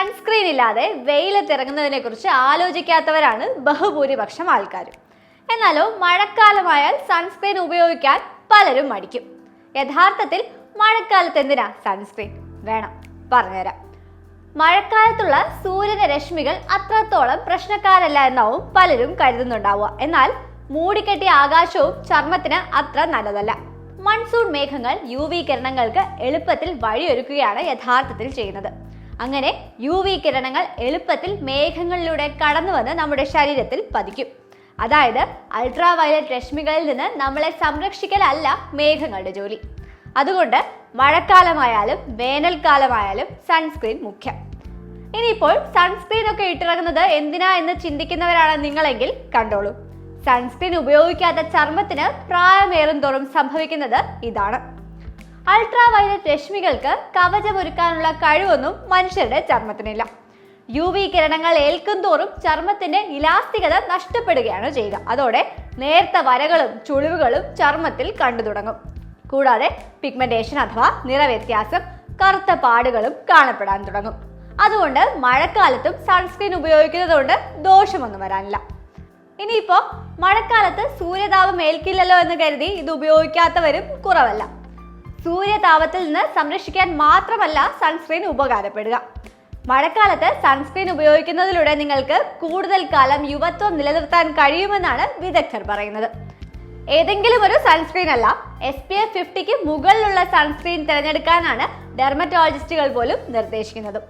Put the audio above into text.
Sunscreen ഇല്ലാതെ വെയിലത്തിറങ്ങുന്നതിനെ കുറിച്ച് ആലോചിക്കാത്തവരാണ് ബഹുഭൂരിപക്ഷം ആൾക്കാരും. എന്നാലോ മഴക്കാലമായാൽ സൺസ്ക്രീൻ ഉപയോഗിക്കാൻ പലരും മടിക്കും. യഥാർത്ഥത്തിൽ മഴക്കാലത്ത് എന്തിനാ സൺസ്ക്രീൻ? വേണം പറഞ്ഞുതരാം. മഴക്കാലത്തുള്ള സൂര്യന്റെ രശ്മികൾ അത്രത്തോളം പ്രശ്നക്കാരല്ല എന്നാവും പലരും കരുതുന്നുണ്ടാവുക. എന്നാൽ മൂടിക്കെട്ടിയ ആകാശവും ചർമ്മത്തിന് അത്ര നല്ലതല്ല. മൺസൂൺ മേഘങ്ങൾ യു വി കിരണങ്ങൾക്ക് എളുപ്പത്തിൽ വഴിയൊരുക്കുകയാണ് യഥാർത്ഥത്തിൽ ചെയ്യുന്നത്. അങ്ങനെ യു വി കിരണങ്ങൾ എളുപ്പത്തിൽ മേഘങ്ങളിലൂടെ കടന്നു വന്ന് നമ്മുടെ ശരീരത്തിൽ പതിക്കും. അതായത് അൾട്രാ വയലറ്റ് രശ്മികളിൽ നിന്ന് നമ്മളെ സംരക്ഷിക്കലല്ല മേഘങ്ങളുടെ ജോലി. അതുകൊണ്ട് മഴക്കാലമായാലും വേനൽക്കാലമായാലും സൺസ്ക്രീൻ മുഖ്യം. ഇനിയിപ്പോൾ സൺസ്ക്രീൻ ഒക്കെ ഇട്ടിറങ്ങുന്നത് എന്തിനാ എന്ന് ചിന്തിക്കുന്നവരാണ് നിങ്ങളെങ്കിൽ കണ്ടോളൂ. സൺസ്ക്രീൻ ഉപയോഗിക്കാത്ത ചർമ്മത്തിന് പ്രായമേറും തോറും സംഭവിക്കുന്നത് ഇതാണ്. അൾട്രാ വയലറ്റ് രശ്മികൾക്ക് കവചമൊരുക്കാനുള്ള കഴിവൊന്നും മനുഷ്യരുടെ ചർമ്മത്തിനില്ല. യു വി കിരണങ്ങൾ ഏൽക്കുന്തോറും ചർമ്മത്തിന്റെ ഇലാസ്തികത നഷ്ടപ്പെടുകയാണ് ചെയ്യുക. അതോടെ നേർത്ത വരകളും ചുളിവുകളും ചർമ്മത്തിൽ കണ്ടു തുടങ്ങും. കൂടാതെ പിഗ്മെന്റേഷൻ അഥവാ നിറവ്യത്യാസം കറുത്ത പാടുകളും കാണപ്പെടാൻ തുടങ്ങും. അതുകൊണ്ട് മഴക്കാലത്തും സൺസ്ക്രീൻ ഉപയോഗിക്കുന്നത് കൊണ്ട് ദോഷമൊന്നും വരാനില്ല. ഇനിയിപ്പോ മഴക്കാലത്ത് സൂര്യതാപം ഏൽക്കില്ലല്ലോ എന്ന് കരുതി ഇത് ഉപയോഗിക്കാത്തവരും കുറവല്ല. സൂര്യതാപത്തിൽ നിന്ന് സംരക്ഷിക്കാൻ മാത്രമല്ല സൺസ്ക്രീൻ ഉപകാരപ്പെടുക. മഴക്കാലത്ത് സൺസ്ക്രീൻ ഉപയോഗിക്കുന്നതിലൂടെ നിങ്ങൾക്ക് കൂടുതൽ കാലം യുവത്വം നിലനിർത്താൻ കഴിയുമെന്നാണ് വിദഗ്ധർ പറയുന്നത്. ഏതെങ്കിലും ഒരു സൺസ്ക്രീൻ അല്ല എസ് പി എഫ് ഫിഫ്റ്റിക്ക് മുകളിലുള്ള സൺസ്ക്രീൻ തിരഞ്ഞെടുക്കാനാണ് ഡെർമറ്റോളജിസ്റ്റുകൾ പോലും നിർദ്ദേശിക്കുന്നത്.